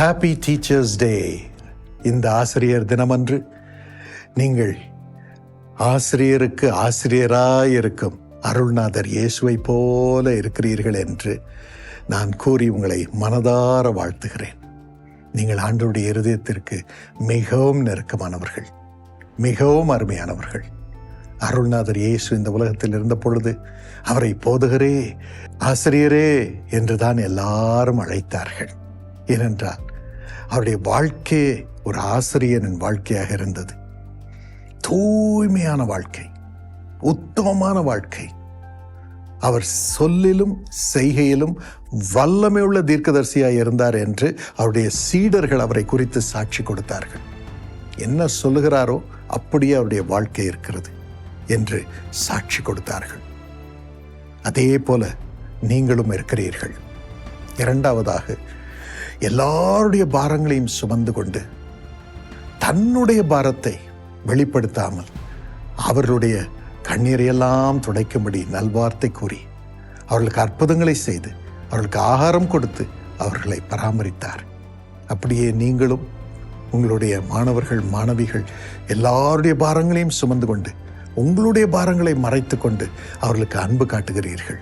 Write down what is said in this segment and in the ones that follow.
Happy teachers day இந்த ஆசிரியர் தினமன்று நீங்கள் ஆசிரியருக்கு ஆசிரியராய் இருக்கும் அருள்நாதர் இயேசுவை போல இருக்கிறீர்கள் என்று நான் கூறி உங்களை மனதார வாழ்த்துகிறேன். நீங்கள் ஆண்டோடைய இருதயத்திற்கு மிகவும் நெருக்கமானவர்கள் மிகவும் அருமையானவர்கள். அருள்நாதர் இயேசு இந்த உலகத்தில் இருந்த பொழுது அவரை போதுகிறே ஆசிரியரே என்றுதான் எல்லாரும் அழைத்தார்கள். ஏனென்றால் அவருடைய வாழ்க்கையே ஒரு ஆசிரியனின் வாழ்க்கையாக இருந்தது. தூய்மையான வாழ்க்கை உத்தமமான வாழ்க்கை. அவர் சொல்லிலும் செய்கையிலும் வல்லமையுள்ள தீர்க்கதரிசியாக இருந்தார் என்று அவருடைய சீடர்கள் அவரை குறித்து சாட்சி கொடுத்தார்கள். என்ன சொல்லுகிறாரோ அப்படியே அவருடைய வாழ்க்கை இருக்கிறது என்று சாட்சி கொடுத்தார்கள். அதே போல நீங்களும் இருக்கிறீர்கள். இரண்டாவதாக எல்லாருடைய பாரங்களையும் சுமந்து கொண்டு தன்னுடைய பாரத்தை வெளிப்படுத்தாமல் அவர்களுடைய கண்ணீரையெல்லாம் துடைக்கும்படி நல்வார்த்தை கூறி அவர்களுக்கு அற்புதங்களை செய்து அவர்களுக்கு ஆகாரம் கொடுத்து அவர்களை பராமரித்தார். அப்படியே நீங்களும் உங்களுடைய மாணவர்கள் மாணவிகள் எல்லாருடைய பாரங்களையும் சுமந்து கொண்டு உங்களுடைய பாரங்களை மறைத்து கொண்டு அவர்களுக்கு அன்பு காட்டுகிறீர்கள்.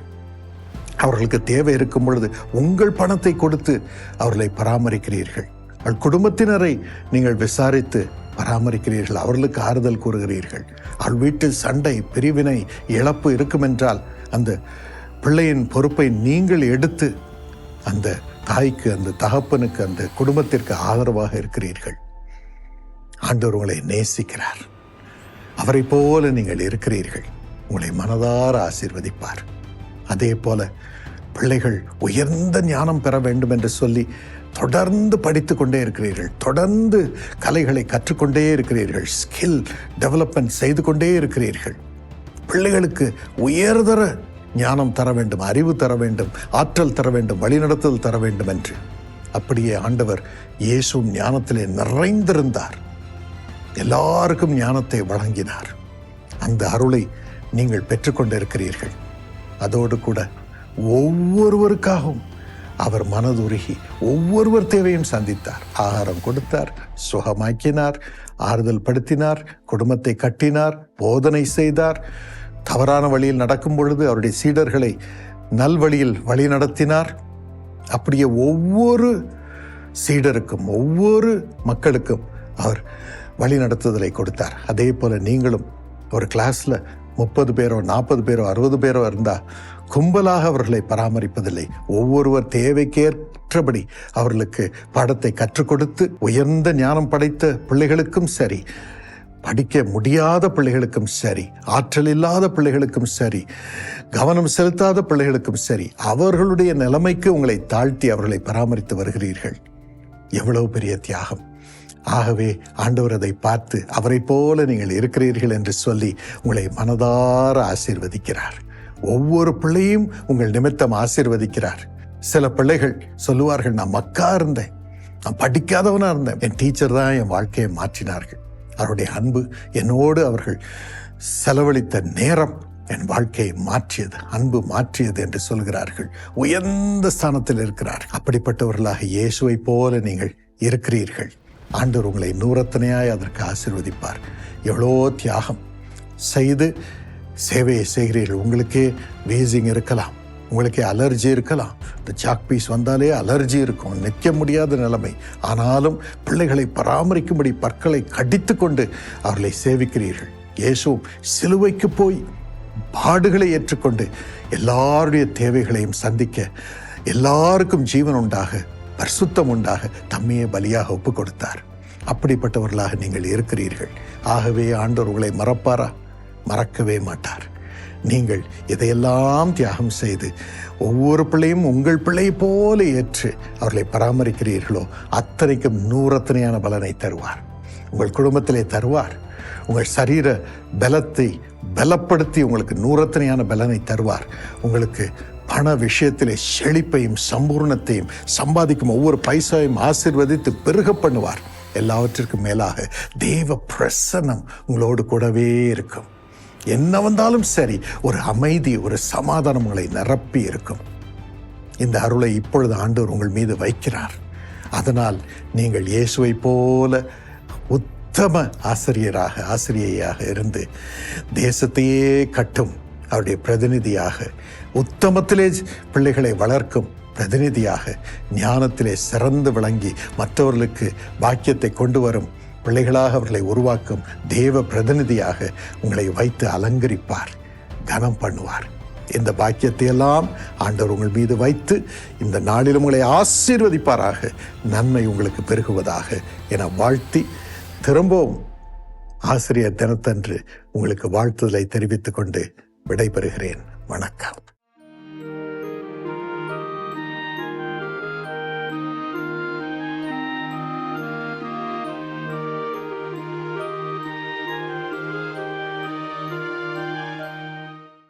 அவர்களுக்கு தேவை இருக்கும் பொழுது உங்கள் பணத்தை கொடுத்து அவர்களை பராமரிக்கிறீர்கள். அவள் குடும்பத்தினரை நீங்கள் விசாரித்து பராமரிக்கிறீர்கள். அவர்களுக்கு ஆறுதல் கூறுகிறீர்கள். அவள் வீட்டில் சண்டை பிரிவினை இழப்பு இருக்குமென்றால் அந்த பிள்ளையின் பொறுப்பை நீங்கள் எடுத்து அந்த தாய்க்கு அந்த தகப்பனுக்கு அந்த குடும்பத்திற்கு ஆதரவாக இருக்கிறீர்கள். ஆண்டவர் உங்களை நேசிக்கிறார். அவரை போல நீங்கள் இருக்கிறீர்கள். உங்களை மனதார ஆசீர்வதிப்பார். அதே போல பிள்ளைகள் உயர்ந்த ஞானம் பெற வேண்டும் என்று சொல்லி தொடர்ந்து படித்து கொண்டே இருக்கிறீர்கள். தொடர்ந்து கலைகளை கற்றுக்கொண்டே இருக்கிறீர்கள். ஸ்கில் டெவலப்மெண்ட் செய்து கொண்டே இருக்கிறீர்கள். பிள்ளைகளுக்கு உயர்தர ஞானம் தர வேண்டும் அறிவு தர வேண்டும் ஆற்றல் தர வேண்டும் வழிநடத்தல் தர வேண்டும் என்று. அப்படியே ஆண்டவர் இயேசுவும் ஞானத்திலே நிறைந்திருந்தார். எல்லாருக்கும் ஞானத்தை வழங்கினார். அந்த அருளை நீங்கள் பெற்றுக்கொண்டிருக்கிறீர்கள். அதோடு கூட ஒவ்வொருவருக்காகவும் அவர் மனதுருகி ஒவ்வொருவர் தேவையும் சந்தித்தார். ஆகாரம் கொடுத்தார் சுகமாக்கினார் ஆறுதல் படுத்தினார் குடும்பத்தை கட்டினார் போதனை செய்தார். தவறான வழியில் நடக்கும் பொழுது அவருடைய சீடர்களை நல்வழியில் வழி நடத்தினார். அப்படியே ஒவ்வொரு சீடருக்கும் ஒவ்வொரு மக்களுக்கும் அவர் வழி நடத்துதலை கொடுத்தார். அதே போல் நீங்களும் ஒரு கிளாஸில் முப்பது பேரோ நாற்பது பேரோ அறுபது பேரோ இருந்தால் கும்பலாக அவர்களை பராமரிப்பதில்லை. ஒவ்வொருவர் தேவைக்கேற்றபடி அவர்களுக்கு பாடத்தை கற்றுக் கொடுத்து உயர்ந்த ஞானம் படைத்த பிள்ளைகளுக்கும் சரி படிக்க முடியாத பிள்ளைகளுக்கும் சரி ஆற்றல் இல்லாத பிள்ளைகளுக்கும் சரி கவனம் செலுத்தாத பிள்ளைகளுக்கும் சரி அவர்களுடைய நிலைமைக்கு உங்களை தாழ்த்தி அவர்களை பராமரித்து வருகிறீர்கள். எவ்வளவு பெரிய தியாகம். ஆகவே ஆண்டவர் அதை பார்த்து அவரை போல நீங்கள் இருக்கிறீர்கள் என்று சொல்லி உங்களை மனதார ஆசீர்வதிக்கிறார். ஒவ்வொரு பிள்ளையும் உங்கள் நிமித்தம் ஆசீர்வதிக்கிறார். சில பிள்ளைகள் சொல்லுவார்கள் நான் மக்கா இருந்தேன். நான் படிக்காதவனா இருந்தேன். என் டீச்சர் தான் என் வாழ்க்கையை மாற்றினார்கள். அவருடைய அன்பு என்னோடு அவர்கள் செலவழித்த நேரம் என் வாழ்க்கையை மாற்றியது அன்பு மாற்றியது என்று சொல்கிறார்கள். உயர்ந்த ஸ்தானத்தில் இருக்கிறார் அப்படிப்பட்டவர்களாக இயேசுவை போல நீங்கள் இருக்கிறீர்கள். ஆண்டவர் உங்களை நூறத்தனையாய் அதற்கு ஆசீர்வதிப்பார். எவ்வளோ தியாகம் செய்து சேவையை செய்கிறீர்கள். உங்களுக்கே வீசிங் இருக்கலாம். உங்களுக்கே அலர்ஜி இருக்கலாம். இந்த சாக் பீஸ் வந்தாலே அலர்ஜி இருக்கும். நிற்க முடியாத நிலைமை. ஆனாலும் பிள்ளைகளை பராமரிக்கும்படி பற்களை கடித்து கொண்டு அவர்களை சேவிக்கிறீர்கள். இயேசுவும் சிலுவைக்கு போய் பாடுகளை ஏற்றுக்கொண்டு எல்லாருடைய தேவைகளையும் சந்திக்க எல்லாருக்கும் ஜீவன் உண்டாக பரிசுத்தம் உண்டாக தம்மையே பலியாக ஒப்பு கொடுத்தார் அப்படிப்பட்டவர்களாக நீங்கள் இருக்கிறீர்கள். ஆகவே ஆண்டவர் உங்களை மறப்பாரா? மறக்கவே மாட்டார். நீங்கள் இதையெல்லாம் தியாகம் செய்து ஒவ்வொரு பிள்ளையும் உங்கள் பிள்ளை போல ஏற்று அவர்களை பராமரிக்கிறீர்களோ அத்தனைக்கும் நூறத்தனையான பலனை தருவார். உங்கள் குடும்பத்திலே தருவார். உங்கள் சரீர பலத்தை பலப்படுத்தி உங்களுக்கு நூறத்தனையான பலனை தருவார். உங்களுக்கு பண விஷயத்திலே செழிப்பையும் சம்பூர்ணத்தையும் சம்பாதிக்கும் ஒவ்வொரு பைசாவையும் ஆசிர்வதித்து பெருக பண்ணுவார். எல்லாவற்றிற்கும் மேலாக தேவ பிரசன்னம் உங்களோடு கூடவே இருக்கும். என்ன வந்தாலும் சரி ஒரு அமைதி ஒரு சமாதானம் உங்களை நிரப்பி இருக்கும். இந்த அருளை இப்பொழுது ஆண்டவர் உங்கள் மீது வைக்கிறார். அதனால் நீங்கள் இயேசுவை போல உத்தம ஆசிரியராக ஆசிரியையாக இருந்து தேசத்தையே கட்டும். அவருடைய பிரதிநிதியாக உத்தமத்திலே பிள்ளைகளை வளர்க்கும் பிரதிநிதியாக ஞானத்திலே சிறந்து விளங்கி மற்றவர்களுக்கு பாக்கியத்தை கொண்டு வரும் பிள்ளைகளாக அவர்களை உருவாக்கும் தேவ பிரதிநிதியாக உங்களை வைத்து அலங்கரிப்பார் கனம் பண்ணுவார். இந்த பாக்கியத்தை எல்லாம் ஆண்டவர் உங்கள் மீது வைத்து இந்த நாளில் உங்களை ஆசீர்வதிப்பாராக நன்மை உங்களுக்கு பெருகுவதாக என வாழ்த்தி திரும்பவும் ஆசிரியர் தினத்தன்று உங்களுக்கு வாழ்த்துதலை தெரிவித்துக் கொண்டு விடைபெறுகிறேன். வணக்கம்.